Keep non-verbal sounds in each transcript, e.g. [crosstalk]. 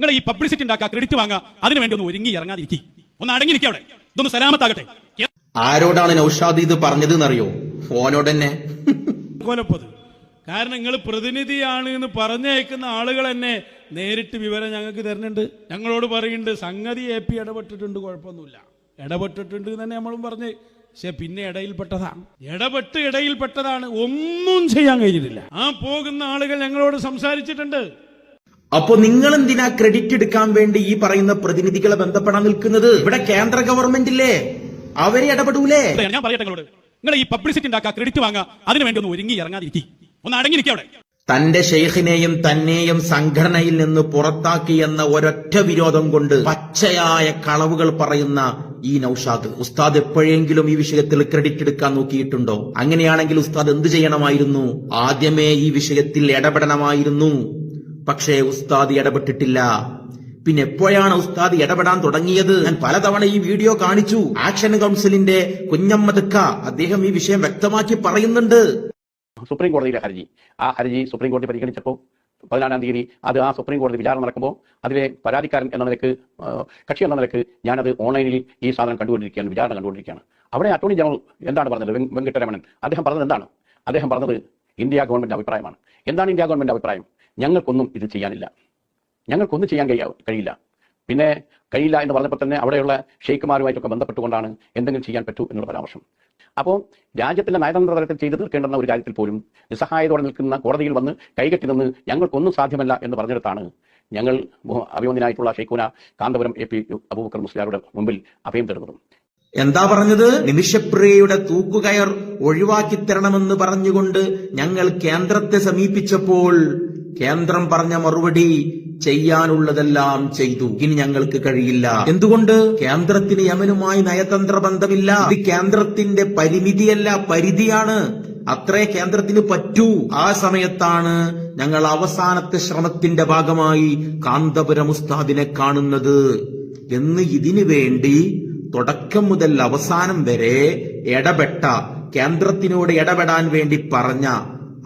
നിങ്ങൾ ഈ പബ്ലിസിറ്റി ഉണ്ടാക്കുക ക്രെഡിറ്റ് വാങ്ങുക അതിനു വേണ്ടി ഒന്ന് ഒരുങ്ങി ഇറങ്ങാതിരിക്കും. ഒന്ന് അടങ്ങിയിരിക്കുക അവിടെ. ഇതൊന്ന് സലാമത്താകട്ടെ. ആരോടാണ് നൌഷാദ് ഇത് പറഞ്ഞത് എന്നറിയോ ഓനോട് തന്നെ കൊലപ്പത്. കാരണം നിങ്ങൾ പ്രതിനിധിയാണ് എന്ന് പറഞ്ഞയക്കുന്ന ആളുകൾ തന്നെ നേരിട്ട് വിവരം ഞങ്ങൾക്ക് തരുന്നുണ്ട്. ഞങ്ങളോട് പറയുന്നുണ്ട് സംഗതി എ പി ഇടപെട്ടിട്ടുണ്ട് കുഴപ്പമൊന്നുമില്ല. ഇടപെട്ടിട്ടുണ്ട് തന്നെ നമ്മളും പറഞ്ഞ്. പക്ഷെ പിന്നെ ഇടയിൽപ്പെട്ടതാണ്. ഇടപെട്ട് ഇടയിൽപ്പെട്ടതാണ്. ഒന്നും ചെയ്യാൻ കഴിഞ്ഞിട്ടില്ല. ആ പോകുന്ന ആളുകൾ ഞങ്ങളോട് സംസാരിച്ചിട്ടുണ്ട്. അപ്പൊ നിങ്ങൾ എന്തിനാ ക്രെഡിറ്റ് എടുക്കാൻ വേണ്ടി ഈ പറയുന്ന പ്രതിനിധികളെ ബന്ധപ്പെടാൻ നിൽക്കുന്നത്? ഇവിടെ കേന്ദ്ര ഗവൺമെന്റില്ലേ? അവരെ ഇടപെടൂലേ? ഞാൻ പറയട്ടെ നിങ്ങളോട്. നിങ്ങൾ ഈ പബ്ലിസിറ്റി ഉണ്ടാക്കുക ക്രെഡിറ്റ് വാങ്ങുക അതിനു വേണ്ടി ഒന്ന് ഒരുങ്ങി ഇറങ്ങാതിരിക്കും. ഒന്ന് അടങ്ങിയിരിക്കും അവിടെ. തന്റെ ഷെയ്ഖിനെയും തന്നെയും സംഘടനയിൽ നിന്ന് പുറത്താക്കി എന്ന ഒരൊറ്റ വിരോധം കൊണ്ട് പച്ചയായ കളവുകൾ പറയുന്ന ഈ നൌഷാദ്. ഉസ്താദ് എപ്പോഴെങ്കിലും ഈ വിഷയത്തിൽ ക്രെഡിറ്റ് എടുക്കാൻ നോക്കിയിട്ടുണ്ടോ? അങ്ങനെയാണെങ്കിൽ ഉസ്താദ് എന്ത് ചെയ്യണമായിരുന്നു? ആദ്യമേ ഈ വിഷയത്തിൽ ഇടപെടണമായിരുന്നു. പക്ഷേ ഉസ്താദി ഇടപെട്ടിട്ടില്ല. പിന്നെ എപ്പോഴാണ് ഉസ്താദ് ഇടപെടാൻ തുടങ്ങിയത്? ഞാൻ പലതവണ ഈ വീഡിയോ കാണിച്ചു. ആക്ഷൻ കൗൺസിലിന്റെ കുഞ്ഞമ്മദക്ക അദ്ദേഹം ഈ വിഷയം വ്യക്തമാക്കി പറയുന്നുണ്ട്. സുപ്രീം കോടതിയിലെ ഹർജി. ആ ഹർജി സുപ്രീം കോടതി പരിഗണിച്ചപ്പോൾ പതിനാലാം തീയതി അത് ആ സുപ്രീം കോടതി വിചാരണ നടക്കുമ്പോൾ അതിലെ പരാതിക്കാരൻ എന്ന നിലയ്ക്ക് കക്ഷി എന്ന നിലയ്ക്ക് ഞാനത് ഓൺലൈനിൽ ഈ സാധനം കണ്ടുകൊണ്ടിരിക്കുകയാണ് വിചാരണ കണ്ടുകൊണ്ടിരിക്കുകയാണ്. അവിടെ അറ്റോർണി ജനറൽ എന്താണ് പറഞ്ഞത്? വെങ്ക്- വെങ്കിട്ടരമണൻ. അദ്ദേഹം പറഞ്ഞത് എന്താണ്? അദ്ദേഹം പറഞ്ഞത് ഇന്ത്യ ഗവൺമെന്റ് അഭിപ്രായമാണ്. എന്താണ് ഇന്ത്യ ഗവൺമെന്റ് അഭിപ്രായം? ഞങ്ങൾക്കൊന്നും ഇത് ചെയ്യാനില്ല. ഞങ്ങൾക്കൊന്നും ചെയ്യാൻ കഴിയാ കഴിയില്ല. പിന്നെ കഴിയില്ല എന്ന് പറഞ്ഞപ്പോൾ തന്നെ അവിടെയുള്ള ഷെയ്ഖുമാരുമായിട്ടൊക്കെ ബന്ധപ്പെട്ടുകൊണ്ടാണ് എന്തെങ്കിലും ചെയ്യാൻ പറ്റൂ എന്നുള്ള പരാമർശം. അപ്പോൾ രാജ്യത്തിന്റെ നയതന്ത്ര തലത്തിൽ ചെയ്തു തീർക്കേണ്ടുന്ന ഒരു കാര്യത്തിൽ പോലും നിസ്സഹായതോടെ നിൽക്കുന്ന കോടതിയിൽ വന്ന് കൈകെട്ടി നിന്ന് ഞങ്ങൾക്കൊന്നും സാധ്യമല്ല എന്ന് പറഞ്ഞെടുത്താണ് ഞങ്ങൾ അഭിമന്യനായിട്ടുള്ള ഷെയ്ഖുന കാന്തപുരം എ പി അബൂബക്കർ മുസ്ലിയാരുടെ മുമ്പിൽ അഭയം തരുന്നതും എന്താ പറഞ്ഞത്? നിമിഷപ്രിയയുടെ തൂക്കുകയർ ഒഴിവാക്കി തരണമെന്ന് പറഞ്ഞുകൊണ്ട് ഞങ്ങൾ കേന്ദ്രത്തെ സമീപിച്ചപ്പോൾ കേന്ദ്രം പറഞ്ഞ മറുപടി ചെയ്യാനുള്ളതെല്ലാം ചെയ്തു. ഇനി ഞങ്ങൾക്ക് കഴിയില്ല. എന്തുകൊണ്ട്? കേന്ദ്രത്തിന് യമനുമായി നയതന്ത്ര ബന്ധമില്ല. ഇത് കേന്ദ്രത്തിന്റെ പരിമിതിയല്ല പരിധിയാണ്. അത്രേ കേന്ദ്രത്തിന് പറ്റൂ. ആ സമയത്താണ് ഞങ്ങൾ അവസാനത്തെ ശ്രമത്തിന്റെ ഭാഗമായി കാന്തപുരം ഉസ്താദിനെ കാണുന്നത്. എന്ന് ഇതിനു വേണ്ടി തുടക്കം മുതൽ അവസാനം വരെ ഇടപെട്ട കേന്ദ്രത്തിനോട് ഇടപെടാൻ വേണ്ടി പറഞ്ഞ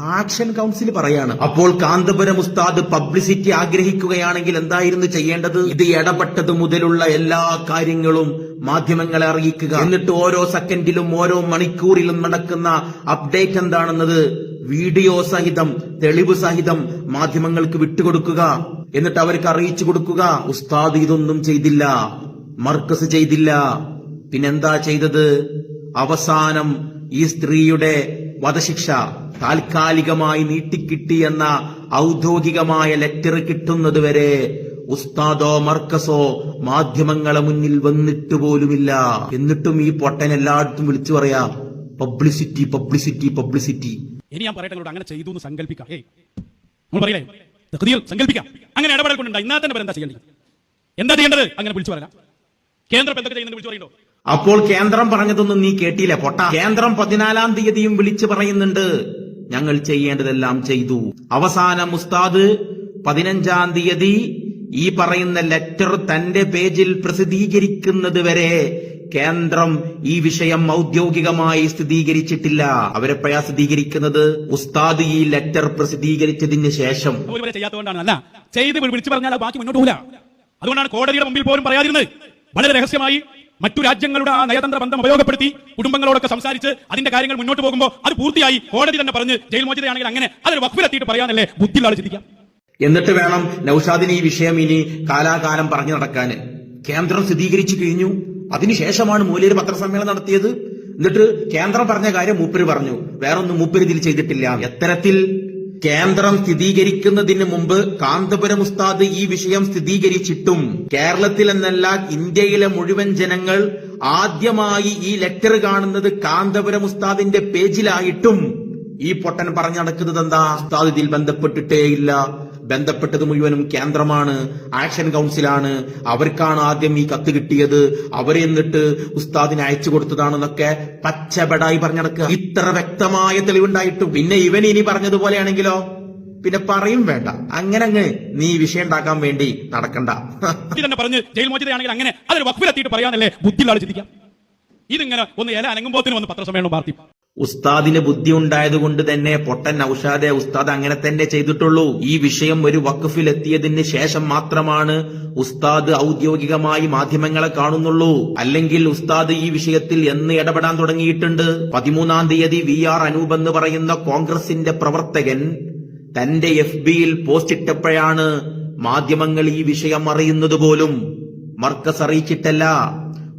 ആക്ഷൻ കൗൺസിൽ പറയാണ്. അപ്പോൾ കാന്തപുരം ഉസ്താദ് പബ്ലിസിറ്റി ആഗ്രഹിക്കുകയാണെങ്കിൽ എന്തായിരുന്നു ചെയ്യേണ്ടത്? ഇത് ഇടപെട്ടത് മുതലുള്ള എല്ലാ കാര്യങ്ങളും മാധ്യമങ്ങളെ അറിയിക്കുക. എന്നിട്ട് ഓരോ സെക്കൻഡിലും ഓരോ മണിക്കൂറിലും നടക്കുന്ന അപ്ഡേറ്റ് എന്താണെന്നത് വീഡിയോ സഹിതം തെളിവ് സഹിതം മാധ്യമങ്ങൾക്ക് വിട്ടുകൊടുക്കുക. എന്നിട്ട് അവർക്ക് അറിയിച്ചു കൊടുക്കുക ഉസ്താദ് ഇതൊന്നും ചെയ്തില്ല മർക്കസ് ചെയ്തില്ല. പിന്നെന്താ ചെയ്തത്? അവസാനം ഈ സ്ത്രീയുടെ വധശിക്ഷ. താൽക്കാലികമായി നീട്ടിക്കിട്ടി എന്ന ഔദ്യോഗികമായ ലെറ്റർ കിട്ടുന്നതുവരെ ഉസ്താദോ മർക്കസോ മാധ്യമങ്ങളെ മുന്നിൽ വന്നിട്ട് പോലുമില്ല. എന്നിട്ടും ഈ പൊട്ടൻ എല്ലായിടത്തും വിളിച്ചു പറയാ പബ്ലിസിറ്റി പബ്ലിസിറ്റി പബ്ലിസിറ്റി. ഇനി ഞാൻ പറയട്ടെ അങ്ങനെ ചെയ്തു എന്ന് സങ്കല്പിക്കാം. ഏയ് നമ്മൾ പറയില്ലേ? തഖ്ദീർ സങ്കല്പിക്കാം. അങ്ങനെ ഇടപെടൽ കൊണ്ടുണ്ടാ ഇന്നാ തന്നെ എന്താ ചെയ്യേണ്ടത്? എന്താ ചെയ്യേണ്ടത്? അങ്ങനെ വിളിച്ചു പറയാം. കേന്ദ്രം എന്തൊക്കെ ചെയ്യുന്നത് വിളിച്ചു പറയണ്ടോ അപ്പോൾ കേന്ദ്രം പറഞ്ഞതൊന്നും നീ കേട്ടില്ല പൊട്ട. കേന്ദ്രം പതിനാലാം തീയതിയും വിളിച്ചു പറയുന്നുണ്ട്. ഞങ്ങൾ ചെയ്യേണ്ടതെല്ലാം ചെയ്തു. അവസാനം ഉസ്താദ് പതിനഞ്ചാം തീയതി ഈ പറയുന്ന ലെറ്റർ തന്റെ പേജിൽ പ്രസിദ്ധീകരിക്കുന്നത് വരെ കേന്ദ്രം ഈ വിഷയം ഔദ്യോഗികമായി സ്ഥിരീകരിച്ചിട്ടില്ല. അവരെപ്പോഴാ സ്ഥിരീകരിക്കുന്നത് ഉസ്താദ് ഈ ലെറ്റർ പ്രസിദ്ധീകരിച്ചതിന് ശേഷം. ചെയ്യാത്തതുകൊണ്ടാണ്. ചെയ്ത് വിളിച്ചു പറഞ്ഞാൽ ബാക്കി മുന്നോട്ട് പോകില്ല അതുകൊണ്ടാണ് കോടതിയുടെ മുമ്പിൽ പോലും പറയാതിരുന്നത്. വളരെ രഹസ്യമായി മറ്റു രാജ്യങ്ങളുടെ ആ നയതന്ത്ര ബന്ധം ഉപയോഗപ്പെടുത്തി കുടുംബങ്ങളോടൊക്കെ സംസാരിച്ച് അതിന്റെ കാര്യങ്ങൾ മുന്നോട്ട് പോകുമ്പോൾ അത് പൂർത്തിയായി കോടതി തന്നെ പറഞ്ഞ് ജയിൽ മോചിതയാണെങ്കിൽ അങ്ങനെ അതൊരു വഖഫിലെത്തിയിട്ട് പറയാനല്ലേ ബുദ്ധിയുള്ള ചിന്തിക്കാം എന്നിട്ട് വേണം നൌഷാദിന് ഈ വിഷയം ഇനി കാലാകാലം പറഞ്ഞു നടക്കാന് കേന്ദ്രം സ്ഥിരീകരിച്ചു കഴിഞ്ഞു. അതിനുശേഷമാണ് മൂലയിൽ പത്രസമ്മേളനം നടത്തിയത്. എന്നിട്ട് കേന്ദ്രം പറഞ്ഞ കാര്യം മൂപ്പര് പറഞ്ഞു. വേറൊന്നും മൂപ്പര് ഇതിൽ ചെയ്തിട്ടില്ല. എത്തരത്തിൽ കേന്ദ്രം സ്ഥിരീകരിക്കുന്നതിന് മുമ്പ് കാന്തപുരം ഉസ്താദ് ഈ വിഷയം സ്ഥിരീകരിച്ചിട്ടും കേരളത്തിൽ എന്നല്ല ഇന്ത്യയിലെ മുഴുവൻ ജനങ്ങൾ ആദ്യമായി ഈ ലെറ്റർ കാണുന്നത് കാന്തപുരം ഉസ്താദിന്റെ പേജിലായിട്ടും ഈ പൊട്ടൻ പറഞ്ഞു നടക്കുന്നത് എന്താ ഉസ്താദ് ഇതിൽ ബന്ധപ്പെട്ടിട്ടേയില്ല. ബന്ധപ്പെട്ടത് മുഴുവനും കേന്ദ്രമാണ് ആക്ഷൻ കൗൺസിലാണ്. അവർക്കാണ് ആദ്യം ഈ കത്ത് കിട്ടിയത്. അവരെ എന്നിട്ട് ഉസ്താദിന് അയച്ചു കൊടുത്തതാണെന്നൊക്കെ പച്ചബടായി പറഞ്ഞു നടക്കുക ഇത്ര വ്യക്തമായ തെളിവുണ്ടായിട്ടും. പിന്നെ ഇവൻ ഇനി പറഞ്ഞതുപോലെയാണെങ്കിലോ? പിന്നെ പറയും വേണ്ട. അങ്ങനെ അങ്ങ് നീ വിഷയം ഉണ്ടാക്കാൻ വേണ്ടി നടക്കണ്ട. [laughs] തന്നെ പറഞ്ഞ് ജയിൽ മോചിതയാണെങ്കിൽ അങ്ങനെ അതൊരു വക്കുവിലെത്തിയിട്ട് പറയാനല്ലേ ബുദ്ധിയുള്ള ചിന്തിക്കാം. ഇതിങ്ങനെ ഒന്ന് ഇല അനങ്ങുമ്പോത്തിന് വന്ന് പത്രസമ്മേളനം പാർട്ടി ഉസ്താദിന് ബുദ്ധി ഉണ്ടായതുകൊണ്ട് തന്നെ പൊട്ടൻ ഔഷാദെ ഉസ്താദ് അങ്ങനെ തന്നെ ചെയ്തിട്ടുള്ളൂ. ഈ വിഷയം ഒരു വഖഫിലെത്തിയതിന് ശേഷം മാത്രമാണ് ഉസ്താദ് ഔദ്യോഗികമായി മാധ്യമങ്ങളെ കാണുന്നുള്ളൂ. അല്ലെങ്കിൽ ഉസ്താദ് ഈ വിഷയത്തിൽ എന്ന് ഇടപെടാൻ തുടങ്ങിയിട്ടുണ്ട്. പതിമൂന്നാം തീയതി വി ആർ അനൂപ് എന്ന് പറയുന്ന കോൺഗ്രസിന്റെ പ്രവർത്തകൻ തന്റെ എഫ് ബിയിൽ പോസ്റ്റ് ഇട്ടപ്പോഴാണ് മാധ്യമങ്ങൾ ഈ വിഷയം അറിയുന്നത് പോലും. മർക്കസ് അറിയിച്ചിട്ടല്ല.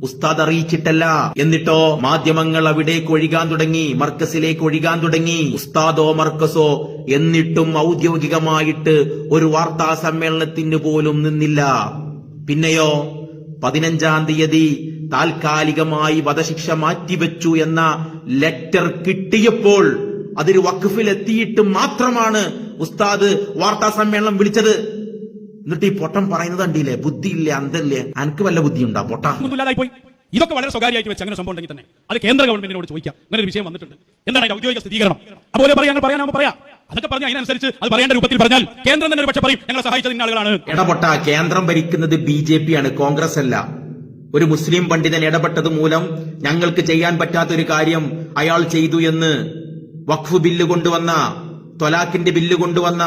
ഉസ്താദ് അറിയിച്ചിട്ടല്ല. എന്നിട്ടോ മാധ്യമങ്ങൾ അവിടേക്ക് ഒഴുകാൻ തുടങ്ങി മർക്കസിലേക്ക് ഒഴുകാൻ തുടങ്ങി. ഉസ്താദോ മർക്കസോ എന്നിട്ടും ഔദ്യോഗികമായിട്ട് ഒരു വാർത്താ സമ്മേളനത്തിന് പോലും നിന്നില്ല. പിന്നെയോ പതിനഞ്ചാം തീയതി താൽക്കാലികമായി വധശിക്ഷ മാറ്റിവെച്ചു എന്ന ലെറ്റർ കിട്ടിയപ്പോൾ അതൊരു വഖഫിൽ എത്തിയിട്ട് മാത്രമാണ് ഉസ്താദ് വാർത്താ സമ്മേളനം വിളിച്ചത്. എന്നിട്ട് ഈ പൊട്ടം പറയുന്നത് കണ്ടില്ലേ? ബുദ്ധിയില്ലേ അന്തല്ലേ? അനക്ക് വല്ല ബുദ്ധിയുണ്ടാ പൊട്ട? പോയി ഇതൊക്കെ വളരെ സ്വകാര്യമായിട്ട് വെച്ച് അങ്ങനെ സംഭവം ഉണ്ടെങ്കിൽ തന്നെ. അത് കേന്ദ്ര ഗവൺമെന്റിനോട് ചോദിക്കാം. അങ്ങനെ ഒരു വിഷയം വന്നിട്ടുണ്ട്. എന്താണ് ഔദ്യോഗിക സ്ഥിരീകരണം? അതുപോലെ പറയാൻ പറയാനാകുമ്പോൾ പറയാം അതൊക്കെ പറഞ്ഞു അതിനനുസരിച്ച് അത് പറയേണ്ട രൂപത്തിൽ പറഞ്ഞാൽ കേന്ദ്രം തന്നെ ഒരു പക്ഷെ പറയും ഞങ്ങളെ സഹായിച്ചത് ആളുകളാണ്. ഇടപെട്ട കേന്ദ്രം ഭരിക്കുന്നത് ബി ജെ പി ആണ് കോൺഗ്രസ് അല്ല. ഒരു മുസ്ലിം പണ്ഡിതൻ ഇടപെട്ടത് മൂലം ഞങ്ങൾക്ക് ചെയ്യാൻ പറ്റാത്ത ഒരു കാര്യം അയാൾ ചെയ്തു എന്ന് വഖഫ് ബില്ല് കൊണ്ടുവന്ന തൊലാഖിന്റെ ബില്ല് കൊണ്ടുവന്ന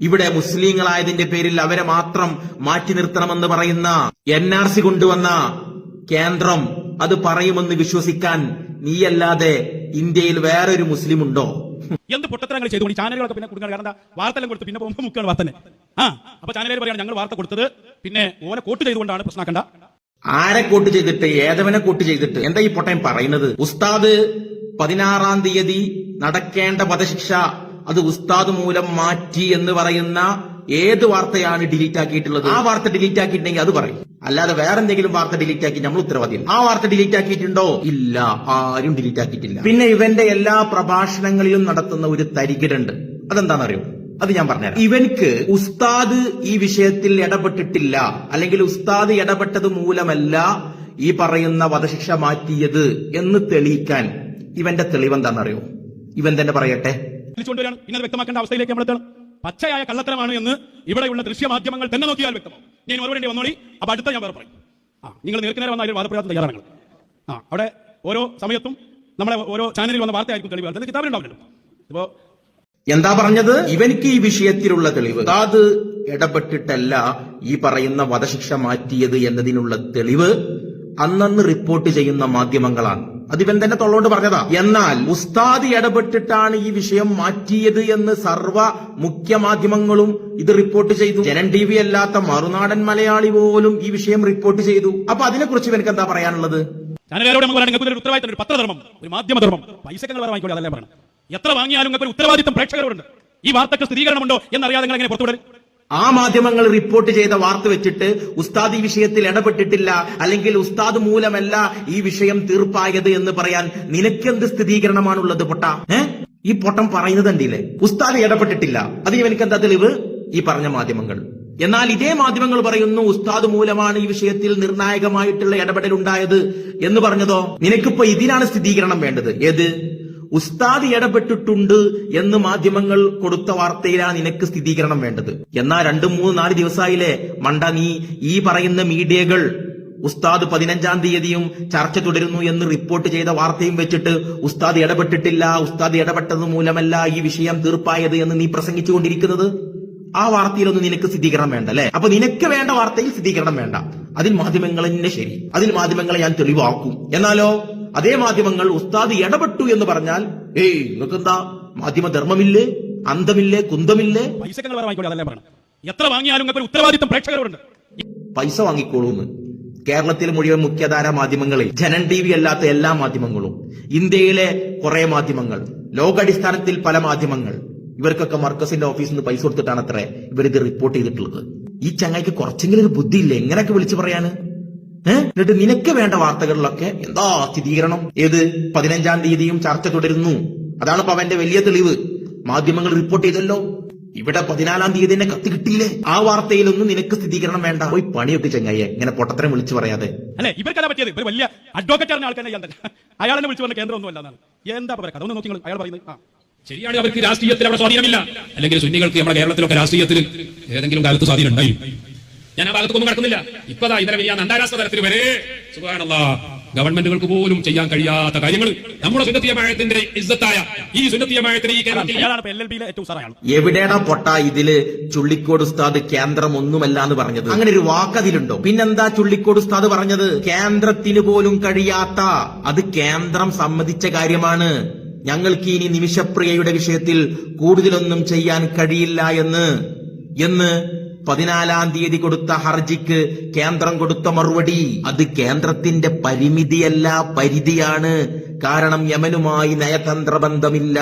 ഇവിടെ മുസ്ലിങ്ങളായതിന്റെ പേരിൽ അവരെ മാത്രം മാറ്റി നിർത്തണമെന്ന് പറയുന്ന എൻ ആർ സി കൊണ്ടുവന്ന കേന്ദ്രം അത് പറയുമെന്ന് വിശ്വസിക്കാൻ നീയല്ലാതെ ഇന്ത്യയിൽ വേറൊരു മുസ്ലിം ഉണ്ടോ എന്ത് പൊട്ടത്തരങ്ങൾ ഈ ചാനലുകളൊക്കെ പിന്നെ കൊടുക്കാൻ കാരണം വാർത്തയെല്ലാം കൊടുത്ത് പിന്നെ പോകുമ്പോൾ മുക്കാണ് വാർത്തനെ ആ അപ്പൊ ചാനലുകാർ പറയാണ് ഞങ്ങൾ വാർത്ത കൊടുത്തത് പിന്നെ ഓനെ കോട്ട് ചെയ്തുകൊണ്ടാണ് പ്രശ്നമാക്കണ്ട ആരെ കോട്ട് ചെയ്തിട്ട് ഏതവനെ കോട്ട് ചെയ്തിട്ട്? എന്താ ഈ പൊട്ടയം പറയുന്നത്? ഉസ്താദ് പതിനാറാം തീയതി നടക്കേണ്ട വധശിക്ഷ അത് ഉസ്താദ് മൂലം മാറ്റി എന്ന് പറയുന്ന ഏത് വാർത്തയാണ് ഡിലീറ്റ് ആക്കിയിട്ടുള്ളത്? ആ വാർത്ത ഡിലീറ്റ് ആക്കിയിട്ടുണ്ടെങ്കിൽ അത് പറയും. അല്ലാതെ വേറെ എന്തെങ്കിലും വാർത്ത ഡിലീറ്റ് ആക്കി നമ്മൾ ഉത്തരവാദിയാണ്. ആ വാർത്ത ഡിലീറ്റ് ആക്കിയിട്ടുണ്ടോ? ഇല്ല ആരും ഡിലീറ്റ് ആക്കിയിട്ടില്ല. പിന്നെ ഇവന്റെ എല്ലാ പ്രഭാഷണങ്ങളിലും നടത്തുന്ന ഒരു തരികിടുണ്ട്. അതെന്താണെന്നറിയോ? അത് ഞാൻ പറഞ്ഞു ഇവൻക്ക് ഉസ്താദ് ഈ വിഷയത്തിൽ ഇടപെട്ടിട്ടില്ല. അല്ലെങ്കിൽ ഉസ്താദ് ഇടപെട്ടത് മൂലമല്ല ഈ പറയുന്ന വധശിക്ഷ മാറ്റിയത് എന്ന് തെളിയിക്കാൻ ഇവന്റെ തെളിവെന്താണെന്നറിയോ? ഇവൻ തന്നെ പറയട്ടെ. വിളിച്ചുകൊണ്ടുവരാണ് പിന്നെ അത് വ്യക്തമാക്കേണ്ട അവസ്ഥയിലേക്ക് നമ്മൾ എത്തണം പച്ചയായ കള്ളത്തരമാണ് എന്ന് ഇവിടെയുള്ള ദൃശ്യമാധ്യമങ്ങൾ തന്നെ നോക്കിയാൽ വ്യക്തമാവും. ഞാൻ മറുപടി വന്നോളി. അപ്പൊ അടുത്ത ഞാൻ വേറെ പറയും. ആ നിങ്ങൾ നേർക്ക് നേരെ വന്നാലും അതിൽ വാദപ്രയാസം തയ്യാറാണ്. ആ അവിടെ ഓരോ സമയത്തും നമ്മളെ ഓരോ ചാനലിൽ വന്ന വാർത്തയായിരിക്കും തെളിവ് അത് കിതാബിലുണ്ടാവില്ലല്ലോ ഇപ്പോ എന്താ പറഞ്ഞത്? ഇവനിക്ക് ഈ വിഷയത്തിലുള്ള തെളിവ്. അതാത് ഇടപെട്ടിട്ടല്ല ഈ പറയുന്ന വധശിക്ഷ മാറ്റിയത് എന്നതിനുള്ള തെളിവ്. അന്നന്ന് റിപ്പോർട്ട് ചെയ്യുന്ന മാധ്യമങ്ങളാണ്. അതിവൻ തന്നെ തൊള്ളോണ്ട് പറഞ്ഞതാ. എന്നാൽ ഉസ്താദി ഇടപെട്ടിട്ടാണ് ഈ വിഷയം മാറ്റിയത് എന്ന് സർവ മുഖ്യ മാധ്യമങ്ങളും ഇത് റിപ്പോർട്ട് ചെയ്തു. ജനൻ ടി വി അല്ലാത്ത മറുനാടൻ മലയാളി പോലും ഈ വിഷയം റിപ്പോർട്ട് ചെയ്തു. അപ്പൊ അതിനെക്കുറിച്ച് ഇവനക്ക് എന്താ പറയാനുള്ളത്? ഉത്തരവാദിത്തം ഒരു പത്രധർമ്മം ഒരു മാധ്യമധർമ്മം. എത്ര വാങ്ങിയാലും ഉത്തരവാദിത്തം പ്രേക്ഷകരോടുണ്ട്. ഈ വാർത്തക്ക് സ്ഥിരീകരണമുണ്ടോ എന്നറിയാതെ എങ്ങനെ പുറത്തുവിടൽ ആ മാധ്യമങ്ങൾ റിപ്പോർട്ട് ചെയ്ത വാർത്ത വെച്ചിട്ട് ഉസ്താദ് ഈ വിഷയത്തിൽ ഇടപെട്ടിട്ടില്ല അല്ലെങ്കിൽ ഉസ്താദ് മൂലമല്ല ഈ വിഷയം തീർപ്പായത് എന്ന് പറയാൻ നിനക്കെന്ത് സ്ഥിരീകരണമാണുള്ളത് പൊട്ട? ഏ? ഈ പൊട്ടം പറയുന്നത് എന്തില്ലേ ഉസ്താദ് ഇടപെട്ടിട്ടില്ല. അത് ഇവനക്ക് എന്താ തെളിവ്? ഈ പറഞ്ഞ മാധ്യമങ്ങൾ. എന്നാൽ ഇതേ മാധ്യമങ്ങൾ പറയുന്നു ഉസ്താദ് മൂലമാണ് ഈ വിഷയത്തിൽ നിർണായകമായിട്ടുള്ള ഇടപെടൽ ഉണ്ടായത് എന്ന് പറഞ്ഞതോ? നിനക്കിപ്പോ ഇതിനാണ് സ്ഥിരീകരണം വേണ്ടത്. ഏത്? ഉസ്താദ് ഇടപെട്ടിട്ടുണ്ട് എന്ന് മാധ്യമങ്ങൾ കൊടുത്ത വാർത്തയിലാണ് നിനക്ക് സ്ഥിരീകരണം വേണ്ടത്. എന്നാ രണ്ട് മൂന്ന് നാല് ദിവസമായില്ലേ? മണ്ട നീ ഈ പറയുന്ന മീഡിയകൾ ഉസ്താദ് പതിനഞ്ചാം തീയതിയും ചർച്ച തുടരുന്നു എന്ന് റിപ്പോർട്ട് ചെയ്ത വാർത്തയും വെച്ചിട്ട് ഉസ്താദ് ഇടപെട്ടിട്ടില്ല ഉസ്താദ് ഇടപെട്ടത് മൂലമല്ല ഈ വിഷയം തീർപ്പായത് എന്ന് നീ പ്രസംഗിച്ചുകൊണ്ടിരിക്കുന്നത്? ആ വാർത്തയിലൊന്നും നിനക്ക് സ്ഥിരീകരണം വേണ്ട അല്ലെ? അപ്പൊ നിനക്ക് വേണ്ട വാർത്തയിൽ സ്ഥിരീകരണം വേണ്ട. അതിൽ മാധ്യമങ്ങൾ തന്നെ ശരി. അതിൽ മാധ്യമങ്ങളെ ഞാൻ തെളിവാക്കും. എന്നാലോ? അതേ മാധ്യമങ്ങൾ ഉസ്താദ് ഇടപെട്ടു എന്ന് പറഞ്ഞാൽ ഏയ് നിങ്ങൾക്ക് എന്താ മാധ്യമ ധർമ്മമില്ലേ അന്തമില്ലേ കുന്തമില്ലേ പൈസ വാങ്ങിക്കോളൂ എത്ര വാങ്ങിയാലും ഉത്തരവാദിത്തം പ്രേക്ഷകരോടുണ്ട്. പൈസ വാങ്ങിക്കോളൂന്ന്. കേരളത്തിലെ മുഴുവൻ മുഖ്യധാര മാധ്യമങ്ങളിൽ ജനൻ ടി വി അല്ലാത്ത എല്ലാ മാധ്യമങ്ങളും ഇന്ത്യയിലെ കുറെ മാധ്യമങ്ങൾ ലോകാടിസ്ഥാനത്തിൽ പല മാധ്യമങ്ങൾ ഇവർക്കൊക്കെ മർക്കസിന്റെ ഓഫീസിൽ നിന്ന് പൈസ കൊടുത്തിട്ടാണ് അത്രേ ഇവരിത് റിപ്പോർട്ട് ചെയ്തിട്ടുള്ളത്. ഈ ചങ്ങായിക്ക് കുറച്ചെങ്കിലും ഒരു ബുദ്ധിയില്ല? എങ്ങനെയൊക്കെ വിളിച്ചു പറയാന്? എന്നിട്ട് നിനക്ക് വേണ്ട വാർത്തകളിലൊക്കെ എന്താ സ്ഥിരീകരണം? ഏത്? പതിനഞ്ചാം തീയതിയും ചർച്ച തുടരുന്നു. അതാണ് ഇപ്പൊ അവന്റെ വലിയ തെളിവ്. മാധ്യമങ്ങൾ റിപ്പോർട്ട് ചെയ്തല്ലോ. ഇവിടെ പതിനാലാം തീയതി തന്നെ കത്ത് കിട്ടിയില്ലേ? ആ വാർത്തയിലൊന്നും നിനക്ക് സ്ഥിരീകരണം വേണ്ട. പോയി പണിയൊക്കെ ചെങ്ങായി ഇങ്ങനെ പൊട്ടത്തരം വിളിച്ചു പറയാതെ. അല്ലെ ഇവർക്കല്ല പറ്റിയത്? ഇവർ വലിയ അഡ്വക്കേറ്റ് ആൾക്കാരെ അയാൾ അയാളെ വിളിച്ചു പറഞ്ഞ കേന്ദ്രം ഒന്നും അല്ലാന്നാണ് എന്താ പറയുക അതൊന്നും നോക്കി അയാൾ പറയുന്നത് ആ. ശരിയാണ് അവർക്ക് രാഷ്ട്രീയത്തിൽ അവിടെ സ്വാധീനമില്ല. അല്ലെങ്കിൽ സുന്നികൾക്ക് നമ്മുടെ കേരളത്തിലൊക്കെ രാഷ്ട്രീയത്തിൽ ഏതെങ്കിലും കാലത്ത് സ്വാധീനം ഉണ്ടായി. ഞാൻ ആ ഭാഗത്തൊന്നും കടക്കുന്നില്ല. ഇപ്പതാ ഇന്നലെ വലിയ അന്താരാഷ്ട്ര തലത്തിൽ വരെ സുഖാണല്ല ഗവൺമെന്റുകൾക്ക് പോലും ചെയ്യാൻ കഴിയാത്ത കാര്യങ്ങൾ നമ്മുടെ സുന്നത്തിയമായത്തിന്റെ ഇസ്സത്തായ ഈ സുന്നത്തിയമായത്തിന് ഈ കേരളത്തിൽ എവിടെയാടാ പൊട്ട ഇതിൽ ചുള്ളിക്കോട് ഉസ്താദ് കേന്ദ്രം ഒന്നുമല്ല എന്ന് പറഞ്ഞത്. അങ്ങനെ ഒരു വാക്ക് അതിലുണ്ടോ പിന്നെന്താ ചുള്ളിക്കോട് ഉസ്താദ് പറഞ്ഞത്? കേന്ദ്രത്തിന് പോലും കഴിയാത്ത അത് കേന്ദ്രം സമ്മതിച്ച കാര്യമാണ്. ഞങ്ങൾക്ക് ഇനി നിമിഷപ്രിയയുടെ വിഷയത്തിൽ കൂടുതലൊന്നും ചെയ്യാൻ കഴിയില്ല എന്ന്. എന്ന് പതിനാലാം തീയതി കൊടുത്ത ഹർജിക്ക് കേന്ദ്രം കൊടുത്ത മറുപടി. അത് കേന്ദ്രത്തിന്റെ പരിമിതിയല്ല പരിധിയാണ്. കാരണം യമനുമായി നയതന്ത്ര ബന്ധമില്ല